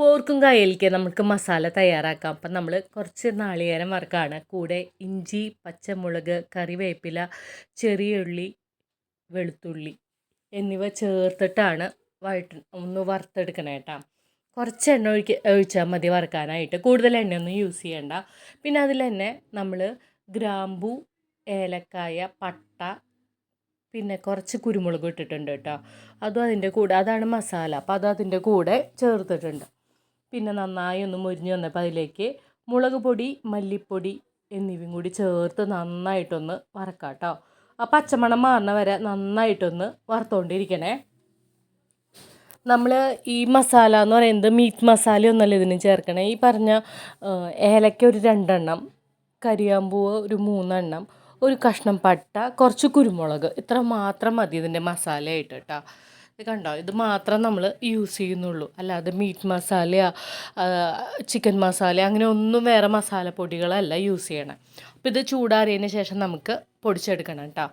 പോർക്കും കായലിക്ക് നമുക്ക് മസാല തയ്യാറാക്കാം. അപ്പം നമ്മൾ കുറച്ച് നാളികേരം വറുക്കാണ്. കൂടെ ഇഞ്ചി പച്ചമുളക് കറിവേപ്പില ചെറിയ ഉള്ളി വെളുത്തുള്ളി എന്നിവ ചേർത്തിട്ടാണ് വഴട്ട് ഒന്ന് വറുത്തെടുക്കണേ കേട്ടോ കുറച്ച് എണ്ണ ഒഴിക്ക ഒഴിച്ചാൽ മതി വറുക്കാനായിട്ട്. കൂടുതൽ എണ്ണയൊന്നും യൂസ് ചെയ്യണ്ട. പിന്നെ അതിൽ തന്നെ നമ്മൾ ഗ്രാമ്പു ഏലക്കായ പട്ട പിന്നെ കുറച്ച് കുരുമുളക് ഇട്ടിട്ടുണ്ട് കേട്ടോ അതും അതിന്റെ കൂടെ അതാണ് മസാല. അപ്പോൾ അത് അതിന്റെ കൂടെ ചേർത്തിട്ടുണ്ട്. പിന്നെ നന്നായി ഒന്ന് മുരിഞ്ഞ് വന്നപ്പോൾ അതിലേക്ക് മുളക് പൊടി മല്ലിപ്പൊടി എന്നിവയും കൂടി ചേർത്ത് നന്നായിട്ടൊന്ന് വറക്കാം കേട്ടോ ആ പച്ചമണം മാറുന്ന വരെ നന്നായിട്ടൊന്ന് വറുത്തുകൊണ്ടിരിക്കണേ നമ്മൾ ഈ മസാല എന്ന് പറയുന്നത് മീറ്റ് മസാല ഒന്നല്ല ഇതിന് ചേർക്കണേ? ഈ പറഞ്ഞ ഏലക്ക ഒരു രണ്ടെണ്ണം കരിയാമ്പൂവ് ഒരു മൂന്നെണ്ണം ഒരു കഷ്ണം പട്ട കുറച്ച് കുരുമുളക്. ഇത്ര മാത്രം മതി ഇതിന്റെ മസാലയായിട്ട് കേട്ടോ. ഇത് കണ്ടോ? ഇത് മാത്രം നമ്മൾ യൂസ് ചെയ്യുന്നുള്ളൂ. അല്ലാതെ മീറ്റ് മസാല ചിക്കൻ മസാല അങ്ങനെ ഒന്നും വേറെ മസാലപ്പൊടികളല്ല യൂസ് ചെയ്യണം. അപ്പോൾ ഇത് ചൂടാറിയതിന് ശേഷം നമുക്ക് പൊടിച്ചെടുക്കണം കേട്ടോ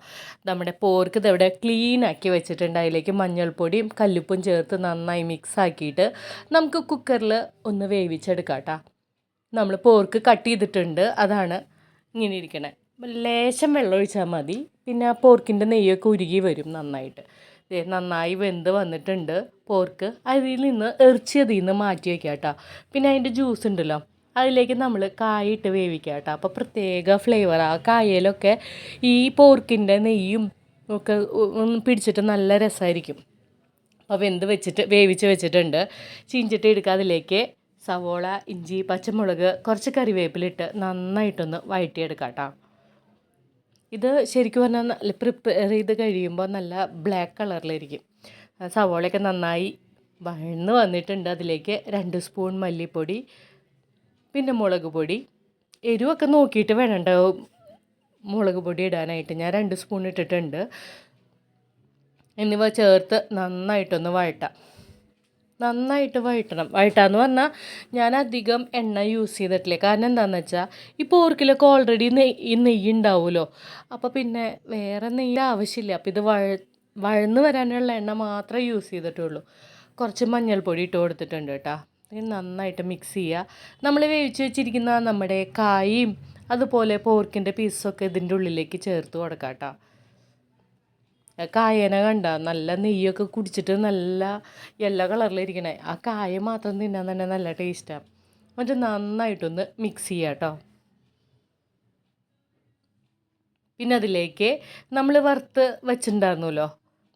നമ്മുടെ പോർക്ക് ഇതവിടെ ക്ലീൻ ആക്കി വെച്ചിട്ടുണ്ട്. അതിലേക്ക് മഞ്ഞൾപ്പൊടിയും കല്ലുപ്പും ചേർത്ത് നന്നായി മിക്സ് ആക്കിയിട്ട് നമുക്ക് കുക്കറിൽ ഒന്ന് വേവിച്ചെടുക്കാം കേട്ടോ നമ്മൾ പോർക്ക് കട്ട് ചെയ്തിട്ടുണ്ട്. അതാണ് ഇങ്ങനെ ഇരിക്കണേ. ലേശം വെള്ളം ഒഴിച്ചാൽ മതി. പിന്നെ ആ പോർക്കിന്റെ നെയ്യൊക്കെ ഉരുകി വരും നന്നായിട്ട്. നന്നായി വെന്ത് വന്നിട്ടുണ്ട്. പോർക്ക് അതിൽ നിന്ന് ഇറച്ചി അതിൽ നിന്ന് മാറ്റി വയ്ക്കുക കേട്ടോ പിന്നെ അതിന്റെ ജ്യൂസ് ഉണ്ടല്ലോ അതിലേക്ക് നമ്മൾ കായിട്ട് വേവിക്കുക കേട്ടോ അപ്പോൾ പ്രത്യേക ഫ്ലേവർ ആ. കായയിലൊക്കെ ഈ പോർക്കിന്റെ നെയ്യും ഒക്കെ പിടിച്ചിട്ട് നല്ല രസമായിരിക്കും അപ്പോൾ വെന്ത് വെച്ചിട്ട് വേവിച്ച് വെച്ചിട്ടുണ്ട്. ചീഞ്ചിട്ട് എടുക്കുക അതിലേക്ക് സവോള ഇഞ്ചി പച്ചമുളക് കുറച്ച് കറിവേപ്പിലിട്ട് നന്നായിട്ടൊന്ന് വഴറ്റിയെടുക്കാം കേട്ടോ ഇത് ശരിക്കും പറഞ്ഞാൽ പ്രിപ്പയർ ചെയ്ത് കഴിയുമ്പോൾ നല്ല ബ്ലാക്ക് കളറിലായിരിക്കും സവോളയൊക്കെ നന്നായി വഴന്ന് വന്നിട്ടുണ്ട് അതിലേക്ക് രണ്ട് സ്പൂൺ മല്ലിപ്പൊടി പിന്നെ മുളക് പൊടി. എരിവൊക്കെ നോക്കിയിട്ട് വേണണ്ട മുളക് പൊടി ഇടാനായിട്ട്. ഞാൻ രണ്ട് സ്പൂൺ ഇട്ടിട്ടുണ്ട്. എന്നിവ ചേർത്ത് നന്നായിട്ടൊന്ന് വഴട്ടാം നന്നായിട്ട് വഴറ്റണം. വഴറ്റാന്ന് പറഞ്ഞാൽ ഞാൻ അധികം എണ്ണ യൂസ് ചെയ്തിട്ടില്ല. കാരണം എന്താണെന്ന് വെച്ചാൽ ഈ പോർക്കിലൊക്കെ ഓൾറെഡി ഈ നെയ്യ് ഉണ്ടാവുമല്ലോ അപ്പോൾ പിന്നെ വേറെ നെയ്യ് ആവശ്യമില്ല. അപ്പോൾ ഇത് വഴ വഴന്ന് വരാനുള്ള എണ്ണ മാത്രമേ യൂസ് ചെയ്തിട്ടുള്ളൂ. കുറച്ച് മഞ്ഞൾപ്പൊടി ഇട്ട് കൊടുത്തിട്ടുണ്ട് കേട്ടോ. നന്നായിട്ട് മിക്സ് ചെയ്യുക നമ്മൾ വേവിച്ച് വെച്ചിരിക്കുന്ന നമ്മുടെ കായും അതുപോലെ പോർക്കിന്റെ പീസൊക്കെ ഇതിന്റെ ഉള്ളിലേക്ക് ചേർത്ത് കൊടുക്കാം കേട്ടോ. കായന കണ്ട നല്ല നെയ്യൊക്കെ കുടിച്ചിട്ട് നല്ല യെല്ലോ കളറിലിരിക്കണേ ആ കായ മാത്രം തിന്നാൻ തന്നെ നല്ല ടേസ്റ്റാണ് എന്നിട്ട് നന്നായിട്ടൊന്ന് മിക്സ് ചെയ്യാം കേട്ടോ പിന്നെ അതിലേക്ക് നമ്മൾ വറുത്ത് വെച്ചിട്ടുണ്ടായിരുന്നല്ലോ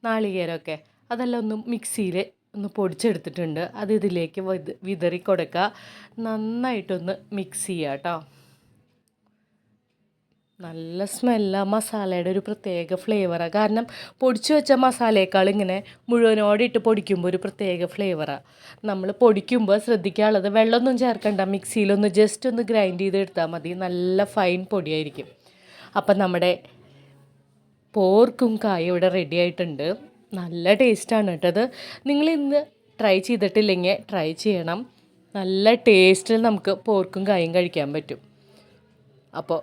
നാളികേരമൊക്കെ അതെല്ലാം ഒന്ന് മിക്സിയിൽ ഒന്ന് പൊടിച്ചെടുത്തിട്ടുണ്ട്. അത് ഇതിലേക്ക് വിതറി കൊടുക്കുക നന്നായിട്ടൊന്ന് മിക്സ് ചെയ്യുക കേട്ടോ നല്ല സ്മെല്ലാണ് മസാലയുടെ ഒരു പ്രത്യേക ഫ്ലേവറാണ് കാരണം പൊടിച്ചു വെച്ച മസാലയേക്കാൾ ഇങ്ങനെ മുഴുവനോടിട്ട് പൊടിക്കുമ്പോൾ ഒരു പ്രത്യേക ഫ്ലേവറാണ് നമ്മൾ പൊടിക്കുമ്പോൾ ശ്രദ്ധിക്കാനുള്ളത് വെള്ളമൊന്നും ചേർക്കണ്ട. മിക്സിയിലൊന്ന് ജസ്റ്റ് ഒന്ന് ഗ്രൈൻഡ് ചെയ്തെടുത്താൽ മതി. നല്ല ഫൈൻ പൊടിയായിരിക്കും. അപ്പം നമ്മുടെ പോർക്കും കായ ഇവിടെ റെഡി ആയിട്ടുണ്ട്. നല്ല ടേസ്റ്റാണ് കേട്ടത് നിങ്ങൾ ഇന്ന് ട്രൈ ചെയ്തിട്ടില്ലെങ്കിൽ ട്രൈ ചെയ്യണം. നല്ല ടേസ്റ്റിൽ നമുക്ക് പോർക്കും കായും കഴിക്കാൻ പറ്റും. അപ്പോൾ